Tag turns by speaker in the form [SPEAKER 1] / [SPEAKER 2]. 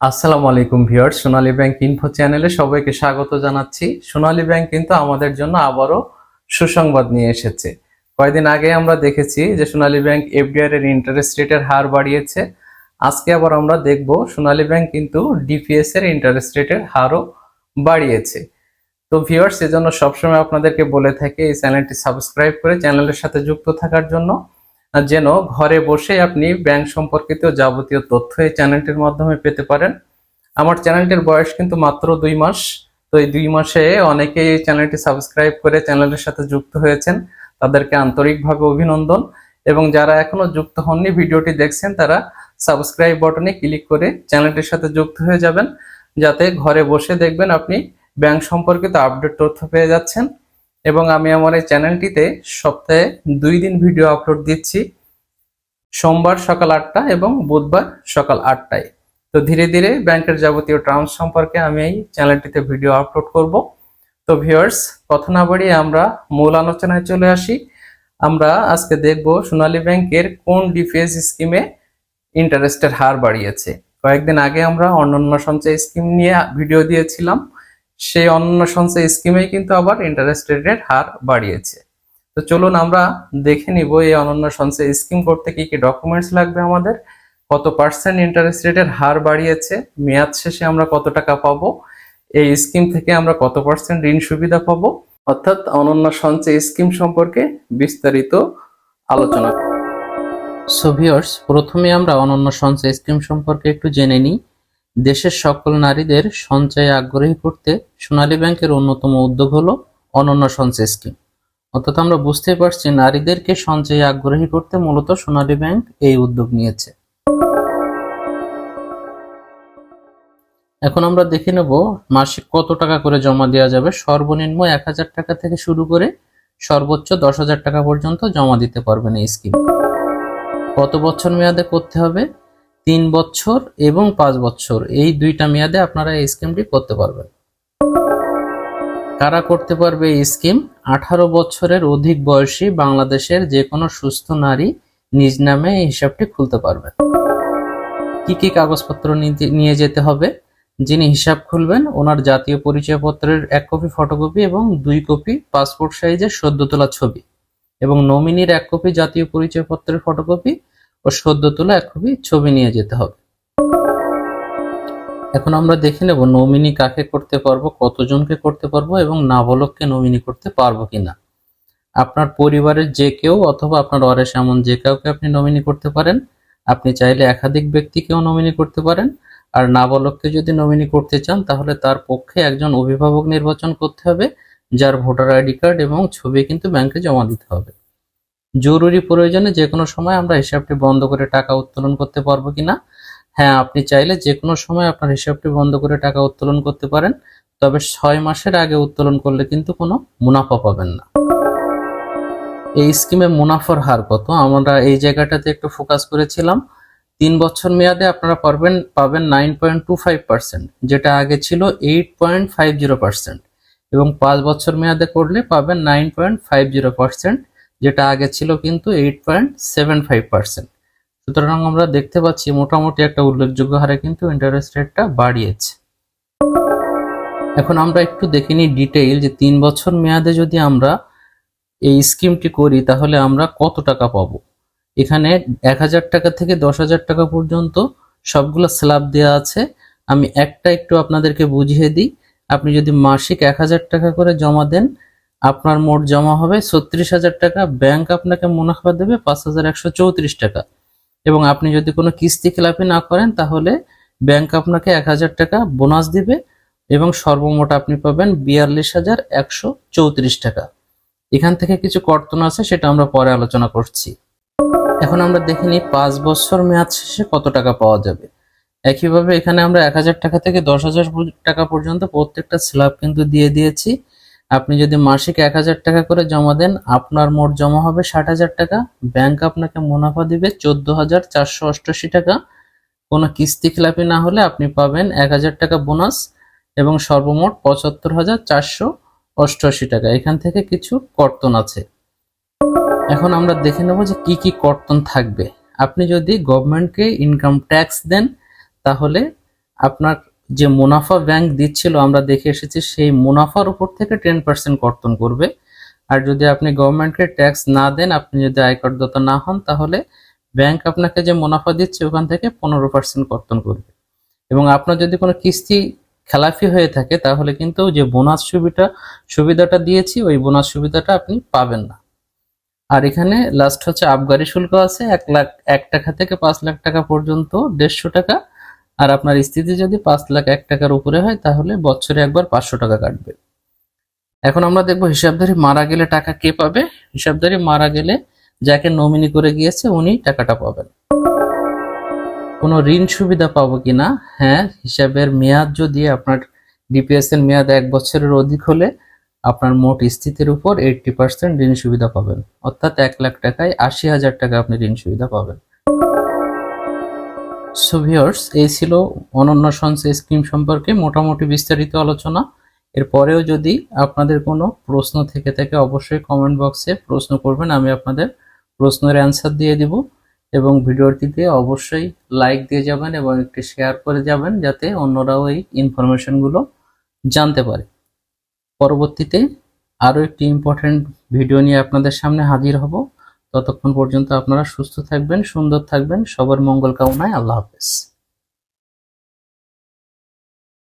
[SPEAKER 1] আসসালামু আলাইকুম ভিউয়ার্স, সোনালী bank info চ্যানেলে সবাইকে স্বাগত জানাচ্ছি। সোনালী ব্যাংক কিন্তু আমাদের জন্য আবারও সুসংবাদ নিয়ে এসেছে। কয়েকদিন আগে আমরা দেখেছি যে সোনালী ব্যাংক এফডিআর এর ইন্টারেস্ট রেটের হার বাড়িয়েছে। আজকে আবার আমরা দেখব সোনালী ব্যাংক কিন্তু ডিপিএস এর ইন্টারেস্ট রেটের হারও বাড়িয়েছে। তো ভিউয়ার্স, এজন্য সবসময় আপনাদেরকে বলে থাকি, এই চ্যানেলটি সাবস্ক্রাইব করে চ্যানেলের সাথে যুক্ত থাকার জন্য। যেন ঘরে বসে আপনি ব্যাংক সম্পর্কিত যাবতীয় তথ্য এই চ্যানেলটির মাধ্যমে পেতে পারেন। আমার চ্যানেলটির বয়স কিন্তু মাত্র দুই মাস, তো এই দুই মাসে অনেকেই এই চ্যানেলটি সাবস্ক্রাইব করে চ্যানেলের সাথে যুক্ত হয়েছেন। তাদেরকে আন্তরিকভাবে অভিনন্দন এবং যারা এখনও যুক্ত হননি ভিডিওটি দেখছেন, তারা সাবস্ক্রাইব বাটনে ক্লিক করে চ্যানেলটির সাথে যুক্ত হয়ে যাবেন। যাতে ঘরে বসে দেখবেন আপনি ব্যাংক সম্পর্কিত আপডেট তথ্য পেয়ে যাচ্ছেন। এবং আমি আমার এই চ্যানেলটিতে সপ্তাহে দুই দিন ভিডিও আপলোড দিচ্ছি। সোমবার সকাল আটটা এবং বুধবার সকাল আটটায়। তো ধীরে ধীরে ব্যাংকের যাবতীয় টার্মস সম্পর্কে আমি এই চ্যানেলটিতে ভিডিও আপলোড করব। তো ভিউয়ার্স, কথা না বাড়িয়ে আমরা মূল আলোচনায় চলে আসি। আমরা আজকে দেখব সোনালী ব্যাংকের কোন ডিফেন্স স্কিমে ইন্টারেস্টের হার বাড়িয়েছে। কয়েকদিন আগে আমরা অন্যান্য সঞ্চয় স্কিম নিয়ে ভিডিও দিয়েছিলাম। সেই অন্য সঞ্চয় স্কিমেই কিন্তু আবার ইন্টারেস্ট রেটের হার বাড়িয়েছে। তো চলুন আমরা দেখে নিব এই অনন্য সঞ্চয় স্কিম করতে কি কি ডকুমেন্টস লাগবে আমাদের, কত পার্সেন্ট ইন্টারেস্ট রেটের হার বাড়িয়েছে, মেয়াদ শেষে আমরা কত টাকা পাবো, এই স্কিম থেকে আমরা কত পার্সেন্ট ঋণ সুবিধা পাবো, অর্থাৎ অনন্য সঞ্চয় স্কিম সম্পর্কে বিস্তারিত আলোচনা। সো ভিউয়ার্স প্রথমে আমরা অনন্য সঞ্চয় স্কিম সম্পর্কে একটু জেনে নিই। দেশের সকল নারীদের সঞ্চয়ে আগ্রহী করতে সোনালী ব্যাংকের অন্যতম উদ্যোগ হলো অনন্য সঞ্চয় স্কিম অর্থাৎ আমরা বুঝতে পারছি নারীদেরকে সঞ্চয়ে আগ্রহী করতে মূলত সোনালী ব্যাংক এই উদ্যোগ নিয়েছে। এখন আমরা দেখে নেব মাসিক কত টাকা করে জমা দেওয়া যাবে। সর্বনিম্ন এক হাজার টাকা থেকে শুরু করে সর্বোচ্চ দশ হাজার টাকা পর্যন্ত জমা দিতে পারবেন এই স্কিম কত বছর মেয়াদে করতে হবে? তিন বছর এবং পাঁচ বছর। এই দুইটা মেয়াদে আপনারা এই স্কিমটি করতে পারবেন। কারা করতে পারবে এই স্কিম? আঠারো বছরের অধিক বয়সী বাংলাদেশের যে কোনো সুস্থ নারী নিজ নামে এই হিসাবটি খুলতে পারবেন। কি কি কাগজপত্র নিয়ে যেতে হবে? যিনি হিসাব খুলবেন, ওনার জাতীয় পরিচয়পত্রের এক কপি ফটোকপি এবং দুই কপি পাসপোর্ট সাইজের সদ্য তোলা ছবি এবং নমিনির এক কপি জাতীয় পরিচয়পত্রের ফটোকপি ও সদ্য তোলা কপি ছবি নিয়ে যেতে হবে। এখন আমরা দেখে নেব নমিনি কাকে করতে পারব, কতজনকে করতে পারব এবং নাবালককে নমিনি করতে পারব কিনা। আপনার পরিবারের যে কেউ অথবা আপনার অরেস এমন যে কাউকে আপনি নমিনি করতে পারেন, আপনি চাইলে একাধিক ব্যক্তিকেও নমিনি করতে পারেন। আর নাবালককে যদি নমিনি করতে চান, তাহলে তার পক্ষে একজন অভিভাবক নির্বাচন করতে হবে, যার ভোটার আইডি কার্ড এবং ছবি কিন্তু ব্যাংকে জমা দিতে হবে। জরুরি প্রয়োজনে যে কোনো সময় আমরা হিসাবটি বন্ধ করে টাকা উত্তোলন করতে পারব কিনা? হ্যাঁ আপনি চাইলে যে কোনো সময় আপনার হিসাবটি বন্ধ করে টাকা উত্তোলন করতে পারেন, তবে ছয় মাসের আগে উত্তোলন করলে কিন্তু কোনো মুনাফা পাবেন না। এই স্কিমে মুনাফার হার কত? আমরা এই জায়গাটাতে একটু ফোকাস করেছিলাম। তিন বছর মেয়াদে আপনারা পারবেন, পাবেন nine point two five percent যেটা আগে ছিল eight point five zero percent এবং পাঁচ বছর মেয়াদে করলে পাবেন nine point five zero percent যেটা আগে ছিল কিন্তু eight point seven five percent সুতরাং আমরা দেখতে পাচ্ছি মোটামুটি একটা উল্লেখযোগ্য হারে কিন্তু ইন্টারেস্ট রেটটা বাড়িয়েছে। এখন আমরা একটু দেখে নিই ডিটেইল যে তিন বছর মেয়াদে যদি আমরা এই স্কিমটি করি, তাহলে আমরা কত টাকা পাব? এখানে এক হাজার টাকা থেকে দশ হাজার টাকা পর্যন্ত সবগুলো স্ল্যাব দেওয়া আছে। আমি একটা একটু আপনাদেরকে বুঝিয়ে দিই। আপনি যদি মাসিক এক হাজার টাকা করে জমা দেন আপনার মোট জমা হবে ছত্রিশ হাজার টাকা, ব্যাংক আপনাকে মুনাফা দেবে পাঁচ হাজার একশো চৌত্রিশ টাকা। এবং আপনি যদি কোনো কিস্তি খেলাপি না করেন, তাহলে ব্যাংক আপনাকে এক হাজার টাকা বোনাস দিবে এবং সর্বমোট আপনি পাবেন বিয়াল্লিশ হাজার একশো চৌত্রিশ টাকা। এখান থেকে কিছু কর্তন আছে, সেটা আমরা পরে আলোচনা করছি। এখন আমরা দেখে নিই পাঁচ বছর মেয়াদ শেষে কত টাকা পাওয়া যাবে। একইভাবে এখানে আমরা এক হাজার টাকা থেকে দশ হাজার টাকা পর্যন্ত প্রত্যেকটা স্ল্যাব কিন্তু দিয়ে দিয়েছি। আপনি যদি মাসিক এক হাজার টাকা করে জমা দেন, আপনার মোট জমা হবে ষাট হাজার টাকা। ব্যাংক আপনাকে মুনাফা দিবে চোদ্দ হাজার চারশো অষ্টআশি টাকা। কোনো কিস্তি খেলাপি না হলে আপনি পাবেন এক হাজার টাকা বোনাস এবং সর্বমোট পঁচাত্তর হাজার চারশো অষ্টআশি টাকা। এখান থেকে কিছু কর্তন আছে। এখন আমরা দেখে নেব যে কি কি কর্তন থাকবে। আপনি যদি গভর্নমেন্টকে ইনকাম ট্যাক্স দেন, তাহলে আপনার যে মুনাফা ব্যাংক দিচ্ছিল, আমরা দেখে এসেছি সেই মুনাফার উপর থেকে টেন পার্সেন্ট কর্তন করবে। আর যদি আপনি গভর্নমেন্টকে ট্যাক্স না দেন, আপনি যদি আয়করদাতা না হন, তাহলে ব্যাংক আপনাকে যে মুনাফা দিচ্ছে, ওখান থেকে পনেরো পার্সেন্ট কর্তন করবে। এবং আপনার যদি কোনো কিস্তি খেলাফি হয়ে থাকে, তাহলে কিন্তু যে বোনাস সুবিধা, সুবিধাটা দিয়েছি, ওই বোনাস সুবিধাটা আপনি পাবেন না। আর এখানে লাস্ট হচ্ছে আবগারি শুল্ক আছে, এক লাখ, এক টাকা থেকে পাঁচ লাখ টাকা পর্যন্ত, দেড়শো টাকা আর আপনার স্থিতি যদি পাঁচ লাখ, এক টাকার উপরে হয়, তাহলে বছরে একবার পাঁচশো টাকা কাটবে। এখন আমরা দেখব হিসাবধারী মারা গেলে টাকা কে পাবে? হিসাবধারী মারা গেলে যাকে নমিনি করে গিয়েছে, উনি টাকাটা পাবেন। কোনো ঋণ সুবিধা পাবো কিনা? হ্যাঁ হিসাবের মেয়াদ যদি আপনার ডিপিএস এর মেয়াদ এক বছরের অধিক হলে, আপনার মোট স্থিতির উপর এইটটি পার্সেন্ট ঋণ সুবিধা পাবেন। অর্থাৎ এক লাখ টাকায় আশি হাজার টাকা আপনি ঋণ সুবিধা পাবেন। সো ভিউয়ার্স এই ছিল অনন্য সঞ্চয় স্কিম সম্পর্কে মোটামুটি বিস্তারিত আলোচনা। এরপরেও যদি আপনাদের কোনো প্রশ্ন থেকে থাকে, অবশ্যই কমেন্ট বক্সে প্রশ্ন করবেন, আমি আপনাদের প্রশ্নের অ্যান্সার দিয়ে দিব। এবং ভিডিওটিতে অবশ্যই লাইক দিয়ে যাবেন এবং একটি শেয়ার করে যাবেন, যাতে অন্যরাও এই ইনফরমেশনগুলো জানতে পারে। পরবর্তীতে আরও একটি ইম্পর্টেন্ট ভিডিও নিয়ে আপনাদের সামনে হাজির হব। ততক্ষণ পর্যন্ত আপনারা সুস্থ থাকবেন সুন্দর থাকবেন। সবার মঙ্গল কামনায় আল্লাহ হাফেজ।